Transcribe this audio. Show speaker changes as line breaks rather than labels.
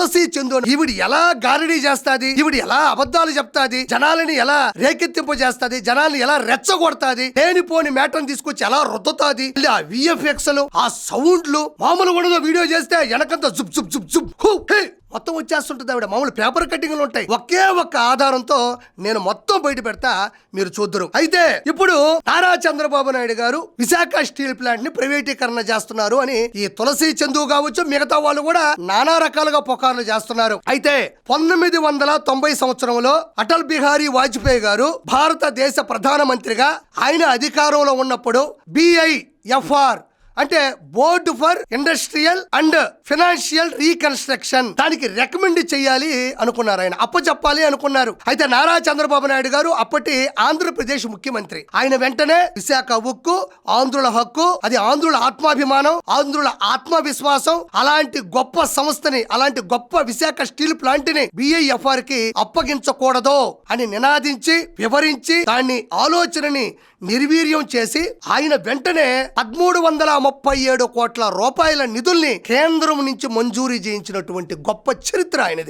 తులసి చందు ఈవిడ ఎలా గారడీ చేస్తాది? ఈవిడ ఎలా అబద్ధాలు చెప్తాది? జనాలని ఎలా రేకెత్తింపు చేస్తాది జనాల్ని ఎలా రెచ్చగొడతాది? లేనిపోని మ్యాటర్ తీసుకొచ్చి ఎలా రుద్దుతాది? ఆ విఎఫ్ఎక్స్లు ఆ సౌండ్లు మామూలు కూడా వీడియో చేస్తే వెనకంత జుబ్ జుబ్ జుబ్ మొత్తం వచ్చేస్తుంటుంది ఆవిడ. మామూలు పేపర్ కట్టింగ్లు ఉంటాయి. ఒకే ఒక్క ఆధారంతో నేను మొత్తం బయట పెడతా మీరు చూద్దరు. అయితే ఇప్పుడు నారా చంద్రబాబు నాయుడు గారు విశాఖ స్టీల్ ప్లాంట్ని ప్రైవేటీకరణ చేస్తున్నారు అని ఈ తులసి చందు కావచ్చు మిగతా వాళ్ళు కూడా నానా రకాలుగా పుకార్లు చేస్తున్నారు. అయితే పంతొమ్మిది వందల తొంభై సంవత్సరంలో అటల్ బిహారీ వాజ్పేయి గారు భారతదేశ ప్రధానమంత్రిగా ఆయన అధికారంలో ఉన్నప్పుడు బిఐఎఫ్ఆర్ అంటే board for industrial and financial reconstruction. దానికి రికమెండ్ చేయాలి అనుకున్నారు ఆయన. అప్పు చెప్పాలి అనుకున్నారు. అయితే నారా చంద్రబాబు నాయుడు గారు అప్పటి ఆంధ్రప్రదేశ్ ముఖ్యమంత్రి. ఆయన వెంటనే విశాఖ ఉక్కు ఆంధ్రుల హక్కు అది ఆంధ్రుల ఆత్మాభిమానం ఆంధ్రుల ఆత్మవిశ్వాసం అలాంటి గొప్ప సంస్థని అలాంటి గొప్ప విశాఖ స్టీల్ ప్లాంట్ని బిఐఎఫ్ఆర్కి అప్పగించకూడదు అని నినాదించి వివరించి దాన్ని ఆలోచనని నిర్వీర్యం చేసి ఆయన వెంటనే పదమూడు వందల ముప్పై ఏడు కోట్ల రూపాయల నిధుల్ని కేంద్రం నుంచి మంజూరీ చేయించినటువంటి గొప్ప చరిత్ర ఆయనది.